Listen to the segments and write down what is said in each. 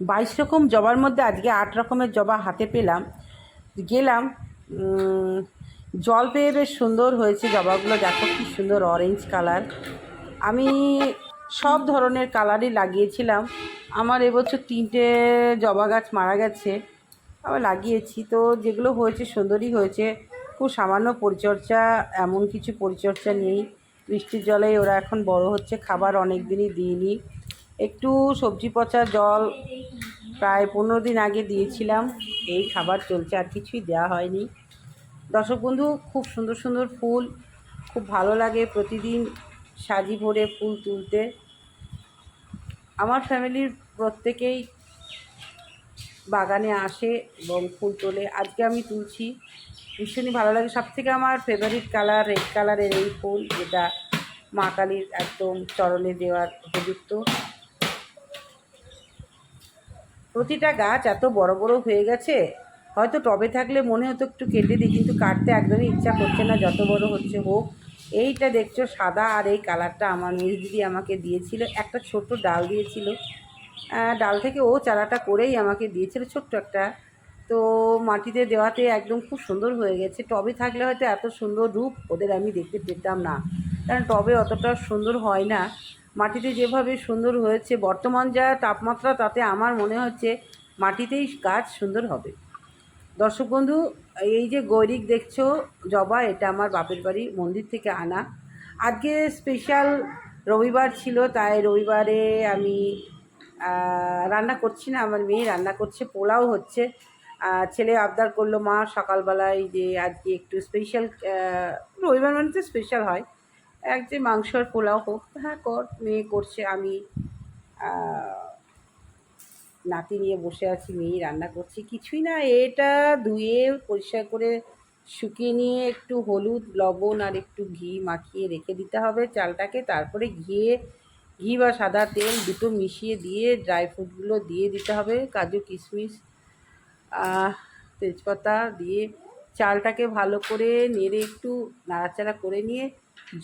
বাইশ রকম জবার মধ্যে আজকে আট রকমের জবা হাতে পেলাম। গেলাম জল পেয়ে বেশ সুন্দর হয়েছে জবাগুলো। দেখো কি সুন্দর অরেঞ্জ কালার আমি সব ধরনের কালারই লাগিয়েছিলাম। আমার এবছর তিনটে জবা গাছ মারা গেছে। আবার লাগিয়েছি। তো যেগুলো হয়েছে সুন্দরই হয়েছে। খুব সামান্য পরিচর্যা, এমন কিছু পরিচর্যা নেই। বৃষ্টির জলে ওরা এখন বড় হচ্ছে। খাবার অনেক দিনই দিইনি। একটু সবজি পচা জল প্রায় পনেরো দিন আগে দিয়েছিলাম। এই খাবার চলছে, আর কিছুই দেওয়া হয়নি। দর্শক বন্ধু, খুব সুন্দর সুন্দর ফুল, খুব ভালো লাগে প্রতিদিন সাজি ভরে ফুল তুলতে। আমার ফ্যামিলির প্রত্যেকেই বাগানে আসে এবং ফুল তোলে। আজকে আমি তুলছি, ভীষণই ভালো লাগে। সব থেকে আমার ফেভারিট কালার রেড কালারের এই ফুল, যেটা মা কালীর একদম চরণে দেওয়ার উপযুক্ত। প্রতিটা গাছ এত বড় বড় হয়ে গেছে, হয়তো টবে থাকলে মনে হতো একটু কেটে দিই, কিন্তু কাটতে একদমই ইচ্ছা করছে না, যত বড় হচ্ছে হোক। এইটা দেখছ সাদা আর এই কালারটা আমার মেজ দিদি আমাকে দিয়েছিল, একটা ছোট্ট ডাল দিয়েছিল। ডাল থেকে ও চারাটা করেই আমাকে দিয়েছিল, ছোট্ট একটা। তো মাটিতে দেওয়াতে একদম খুব সুন্দর হয়ে গেছে। টবে থাকলে হয়তো এত সুন্দর রূপ ওদের আমি দেখতে পেতাম না, কারণ টবে অতটা সুন্দর হয় না। মাটিতে যেভাবে সুন্দর হয়েছে, বর্তমান যা তাপমাত্রা, তাতে আমার মনে হচ্ছে মাটিতেই গাছ সুন্দর হবে। দর্শক বন্ধু, এই যে গৈরিক দেখছ, জবা, এটা আমার বাপের বাড়ি, মন্দির থেকে আনা। আজকে স্পেশাল রবিবার ছিল, তাই রবিবারে আমি রান্না করছি না, আমার মেয়ে রান্না করছে, পোলাও হচ্ছে। ছেলে আবদার করল মা সকালবেলায় যে আজকে একটু স্পেশাল রবিবার মানে তো স্পেশাল হয়। এক যে মাংসর পোলাও হোক হ্যাঁ কর, মেয়ে করছে, আমি নাতি নিয়ে বসে আছি মেয়ে রান্না করছি, কিছুই না, এটা ধুয়ে পরিষ্কার করে শুকিয়ে নিয়ে একটু হলুদ, লবণ আর একটু ঘি মাখিয়ে রেখে দিতে হবে চালটাকে, তারপরে ঘিয়ে, ঘি বা সাদা তেল দুটো মিশিয়ে দিয়ে ড্রাই ফ্রুটগুলো দিয়ে দিতে হবে, কাজু, কিশমিশ তেজপাতা দিয়ে চালটাকে ভালো করে নেড়ে একটু নাড়াচাড়া করে নিয়ে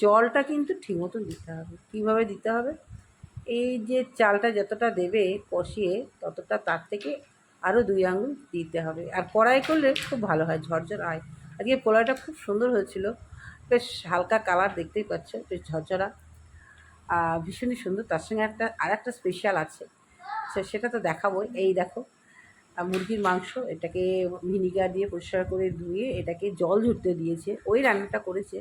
জলটা কিন্তু ঠিক মতন দিতে হবে। কীভাবে দিতে হবে? এই যে চালটা যতটা দেবে কষিয়ে ততটা তার থেকে আরও দুই আঙুল দিতে হবে। আর কড়াই করলে খুব ভালো হয়, ঝরঝর হয় আজকে পোলাওটা খুব সুন্দর হয়েছিল। বেশ হালকা কালার দেখতেই পাচ্ছ, বেশ ঝরঝরা। ভীষণই সুন্দর। তার সঙ্গে একটা আর একটা স্পেশাল আছে সেটা তো দেখাবো এই দেখো মুরগির মাংস, এটাকে ভিনিগার দিয়ে পরিষ্কার করে ধুয়ে এটাকে জল ঝরতে দিয়েছে। ওই রান্নাটা করেছে।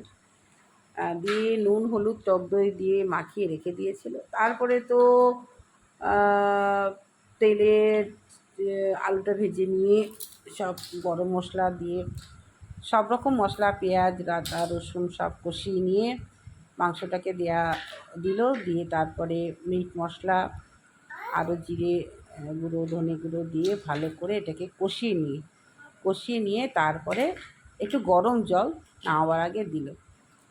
দিয়ে নুন, হলুদ, টক দই দিয়ে মাখিয়ে রেখে দিয়েছিল। তারপরে তো তেলে আলুটা ভেজে নিয়ে সব গরম মশলা দিয়ে সব রকম মশলা, পেঁয়াজ, আদা, রসুন সব কষিয়ে নিয়ে মাংসটাকে দেয়া দিল। দিয়ে তারপরে মিট মশলা আরও জিরে গুঁড়ো ধনে গুঁড়ো দিয়ে ভালো করে এটাকে কষিয়ে নিয়ে কষিয়ে নিয়ে তারপরে একটু গরম জল নামাবার আগে দিল।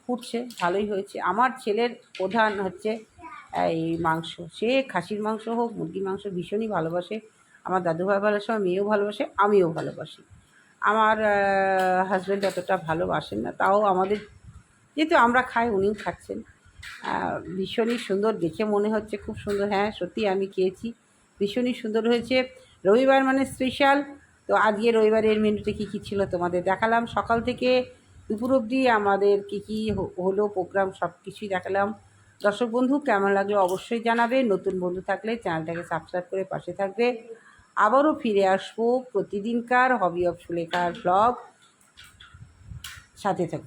ফুটছে, ভালোই হয়েছে। আমার ছেলের প্রধান হচ্ছে এই মাংস। সে খাসির মাংস হোক, মুরগির মাংস ভীষণই ভালোবাসে। আমার দাদুভাই ভালোবাসে আমার মেয়েও ভালোবাসে, আমিও ভালোবাসি। আমার হাজব্যান্ড অতটা ভালোবাসেন না, তাও আমাদের, যেহেতু আমরা খাই, উনিও খাচ্ছেন। ভীষণই সুন্দর, দেখে মনে হচ্ছে খুব সুন্দর। হ্যাঁ সত্যি আমি খেয়েছি। ভীষণই সুন্দর হয়েছে। রবিবার মানে স্পেশাল তো আজকে রবিবারের মেনুতে কী কী ছিল তোমাদের দেখালাম। সকাল থেকে দুপুর অবধি আমাদের কী কী হলো প্রোগ্রাম সব কিছুই দেখালাম। দর্শক বন্ধু, কেমন লাগল অবশ্যই জানাবে। নতুন বন্ধু থাকলে চ্যানেলটাকে সাবস্ক্রাইব করে পাশে থাকবে। আবারও ফিরে আসব প্রতিদিনকার হবি অফ সুলেখার ব্লগ সাথে থাকো।